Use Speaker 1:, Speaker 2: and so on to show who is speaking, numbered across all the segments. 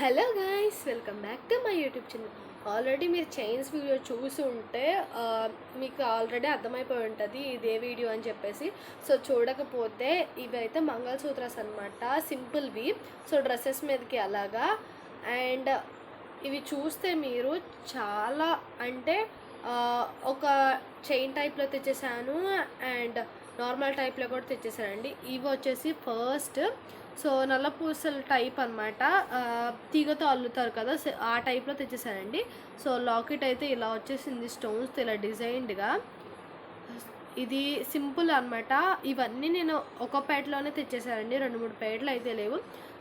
Speaker 1: Hello guys welcome back to my YouTube channel already మీరు chains video చూసి ఉంటే మీకు ఆల్రెడీ అర్థమైపోయి ఉంటుంది ఇదే వీడియో అని చెప్పేసి. సో చూడకపోతే ఇవైతే మంగళసూత్రస్ మంగళసూత్రాస్ అనమాట సింపుల్వి సో డ్రెస్సెస్ మీదకి అలాగా. అండ్ ఇవి చూస్తే మీరు చాలా అంటే ఒక చైన్ టైప్లో తెచ్చేసాను. అండ్ నార్మల్ టైప్లో కూడా తెచ్చేసానండి. ఇవి వచ్చేసి ఫస్ట్ సో నల్ల పూసల టైప్ అనమాట తీగతో అల్లుతారు కదా సో ఆ టైప్లో తెచ్చేసానండి. సో లాకెట్ అయితే ఇలా వచ్చేసింది స్టోన్స్ ఇలా డిజైన్డ్గా. ఇది సింపుల్ అన్నమాట. ఇవన్నీ నేను ఒక పేటలోనే తెచ్చేసానండి. రెండు మూడు పేటలు అయితే లేవు.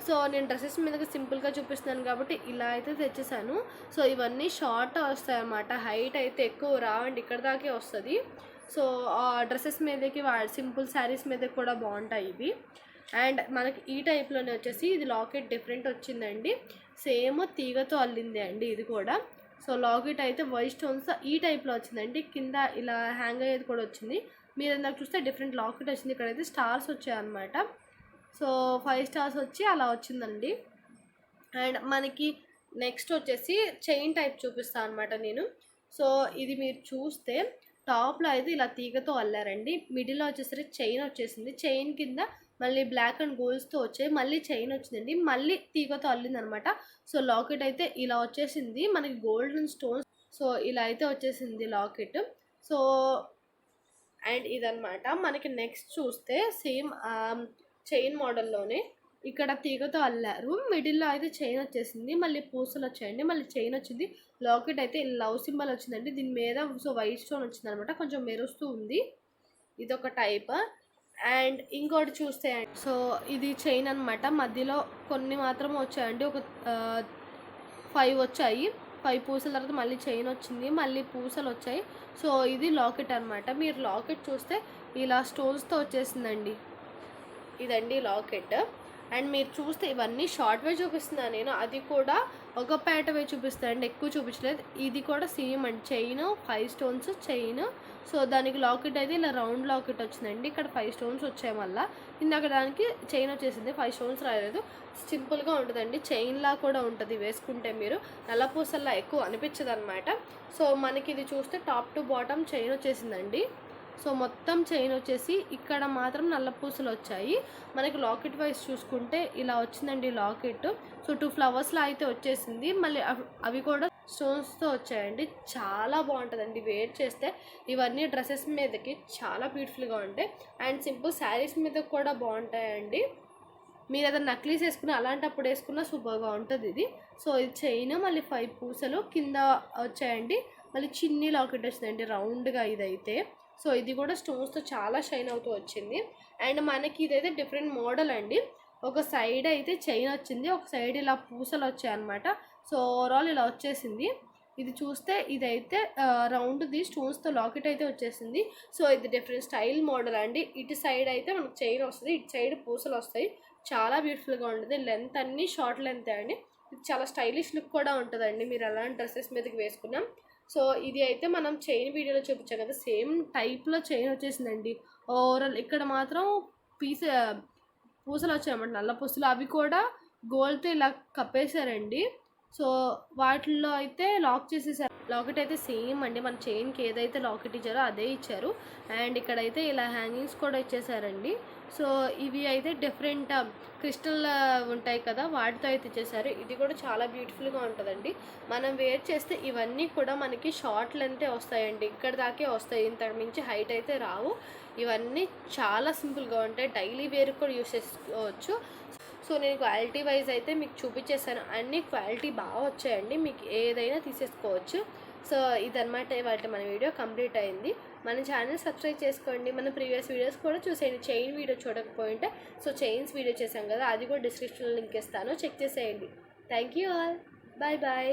Speaker 1: సో నేను డ్రెస్సెస్ మీదకి సింపుల్గా చూపిస్తున్నాను కాబట్టి ఇలా అయితే తెచ్చేసాను. సో ఇవన్నీ షార్ట్ వస్తాయి అన్నమాట హైట్ అయితే ఎక్కువ రావండి. ఇక్కడ దాకే వస్తుంది. సో ఆ డ్రెస్సెస్ మీదకి వా సింపుల్ శారీస్ మీదకి కూడా బాగుంటాయి ఇవి. అండ్ మనకి ఈ టైప్లోనే వచ్చేసి ఇది లాకెట్ డిఫరెంట్ వచ్చిందండి. సేమ్ తీగతో అల్లింది అండి ఇది కూడా. సో లాకెట్ అయితే వైట్ స్టోన్స్ ఈ టైప్లో వచ్చిందండి. కింద ఇలా హ్యాంగ్ అయ్యేది కూడా వచ్చింది. మీరు ఇందాక చూస్తే డిఫరెంట్ లాకెట్ వచ్చింది. ఇక్కడైతే స్టార్స్ వచ్చాయన్నమాట. సో ఫైవ్ స్టార్స్ వచ్చి అలా వచ్చిందండి. అండ్ మనకి నెక్స్ట్ వచ్చేసి చైన్ టైప్ చూపిస్తాను అనమాట నేను. సో ఇది మీరు చూస్తే టాప్లో అయితే ఇలా తీగతో అల్లారండి. మిడిల్లో వచ్చేసరికి చైన్ వచ్చేసింది. చైన్ కింద మళ్ళీ బ్లాక్ అండ్ గోల్డ్స్తో వచ్చాయి. మళ్ళీ చైన్ వచ్చిందండి. మళ్ళీ తీగతో అల్లిందనమాట. సో లాకెట్ అయితే ఇలా వచ్చేసింది. మనకి గోల్డెన్ స్టోన్స్. సో ఇలా అయితే వచ్చేసింది లాకెట్. సో అండ్ ఇదనమాట. మనకి నెక్స్ట్ చూస్తే సేమ్ చైన్ మోడల్లోనే ఇక్కడ తీగతో అల్లారు. మిడిల్లో అయితే చైన్ వచ్చేసింది. మళ్ళీ పూసలు వచ్చాయండి. మళ్ళీ చైన్ వచ్చింది. లాకెట్ అయితే లవ్ సింబల్ వచ్చిందండి. దీని మీద సో వైట్ స్టోన్ వచ్చింది అనమాట కొంచెం మెరుస్తూ ఉంది. ఇదొక టైప్. అండ్ ఇంకోటి చూస్తే సో ఇది చైన్ అనమాట మధ్యలో కొన్ని మాత్రం వచ్చాయండి. ఒక ఫైవ్ వచ్చాయి. ఫైవ్ పూసల తర్వాత మళ్ళీ చైన్ వచ్చింది. మళ్ళీ పూసలు వచ్చాయి. సో ఇది లాకెట్ అనమాట మీరు లాకెట్ చూస్తే ఇలా స్టోన్స్తో వచ్చేసిందండి. ఇదండి లాకెట్. అండ్ మీరు చూస్తే ఇవన్నీ షార్ట్ వే చూపిస్తున్నాను నేను. అది కూడా ఒక పేట వే చూపిస్తాను అండి ఎక్కువ చూపించలేదు. ఇది కూడా సేమ్ అండి chain five stones chain. So దానికి లాకెట్ అయితే ఇలా రౌండ్ లాకెట్ వచ్చిందండి. ఇక్కడ ఫైవ్ స్టోన్స్ వచ్చాయి మళ్ళీ. ఇందాక దానికి చైన్ వచ్చేసింది. ఫైవ్ స్టోన్స్ రాలేదు. సింపుల్గా ఉంటుందండి. చైన్లా కూడా ఉంటుంది వేసుకుంటే మీరు. నల్లపూసల్లా ఎక్కువ అనిపించదు అనమాట సో మనకి ఇది చూస్తే టాప్ టు బాటమ్ చైన్ వచ్చేసిందండి. సో మొత్తం చైన్ వచ్చేసి ఇక్కడ మాత్రం నల్ల పూసలు వచ్చాయి. మనకి లాకెట్ వైజ్ చూసుకుంటే ఇలా వచ్చిందండి లాకెట్. సో టూ ఫ్లవర్స్లో అయితే వచ్చేసింది. మళ్ళీ అవి కూడా స్టోన్స్తో వచ్చాయండి. చాలా బాగుంటుందండి వేర్ చేస్తే. ఇవన్నీ డ్రెస్సెస్ మీదకి చాలా బ్యూటిఫుల్గా ఉంటాయి. అండ్ సింపుల్ శారీస్ మీద కూడా బాగుంటాయండి. మీరు ఏదైనా నక్లీస్ వేసుకున్న అలాంటప్పుడు వేసుకున్న సూపర్గా ఉంటుంది ఇది. సో ఇది చైన్ మళ్ళీ ఫైవ్ పూసలు కింద వచ్చాయండి. మళ్ళీ చిన్ని లాకెట్ వచ్చిందండి రౌండ్గా ఇదైతే. సో ఇది కూడా స్టోన్స్తో చాలా షైన్ అవుతూ వచ్చింది. అండ్ మనకి ఇదైతే డిఫరెంట్ మోడల్ అండి. ఒక సైడ్ అయితే చైన్ వచ్చింది. ఒక సైడ్ ఇలా పూసలు వచ్చాయి అనమాట సో ఓవరాల్ ఇలా వచ్చేసింది. ఇది చూస్తే ఇదైతే రౌండ్ది స్టోన్స్తో లాకెట్ అయితే వచ్చేసింది. సో ఇది డిఫరెంట్ స్టైల్ మోడల్ అండి. ఇటు సైడ్ అయితే మనకు చైన్ వస్తుంది. ఇటు సైడ్ పూసలు వస్తాయి. చాలా బ్యూటిఫుల్గా ఉంటుంది. లెంత్ అన్నీ షార్ట్ లెంత్ అండి. ఇది చాలా స్టైలిష్ లుక్ కూడా ఉంటుందండి. మీరు అలాంటి డ్రెస్సెస్ మీదకి వేసుకున్నాం. సో ఇది అయితే మనం చైన్ వీడియోలో చూపించాం కదా సేమ్ టైప్లో చైన్ వచ్చేసిందండి. ఓవరాల్ ఇక్కడ మాత్రం పీస పూసలు వచ్చాయన్నమాట నల్ల పూసలు. అవి కూడా గోల్డ్తో ఇలా కప్పేశారండి. సో వాటిల్లో అయితే లాక్ చేసేసారు. లాకెట్ అయితే సేమ్ అండి. మన చైన్కి ఏదైతే లాకెట్ ఇచ్చారో అదే ఇచ్చారు. అండ్ ఇక్కడైతే ఇలా హ్యాంగింగ్స్ కూడా ఇచ్చేసారండి. సో ఇవి అయితే డిఫరెంట్ క్రిస్టల్ ఉంటాయి కదా వాటితో అయితే చేశారు ఇది కూడా చాలా బ్యూటిఫుల్గా ఉంటుందండి. మనం వేర్ చేస్తే ఇవన్నీ కూడా మనకి షార్ట్ లెంతే వస్తాయండి. ఇక్కడ దాకే వస్తాయి. ఇంతకు మించి హైట్ అయితే రావు. ఇవన్నీ చాలా సింపుల్గా ఉంటాయి. డైలీ వేర్ కూడా యూస్ చేసుకోవచ్చు. సో నేను క్వాలిటీ వైజ్ అయితే మీకు చూపించేసాను అన్ని క్వాలిటీ బాగా వచ్చాయండి. మీకు ఏదైనా తీసేసుకోవచ్చు. సో ఇదన్నమాట ఇవాళ మన వీడియో కంప్లీట్ అయింది. మన ఛానల్ సబ్స్క్రైబ్ చేసుకోండి. మన ప్రీవియస్ వీడియోస్ కూడా చూసేయండి. చైన్ వీడియో చూడకపోయింటే సో చైన్స్ వీడియో చేశాం కదా అది కూడా డిస్క్రిప్షన్లో లింక్ ఇస్తాను. చెక్ చేసేయండి. Thank you all bye bye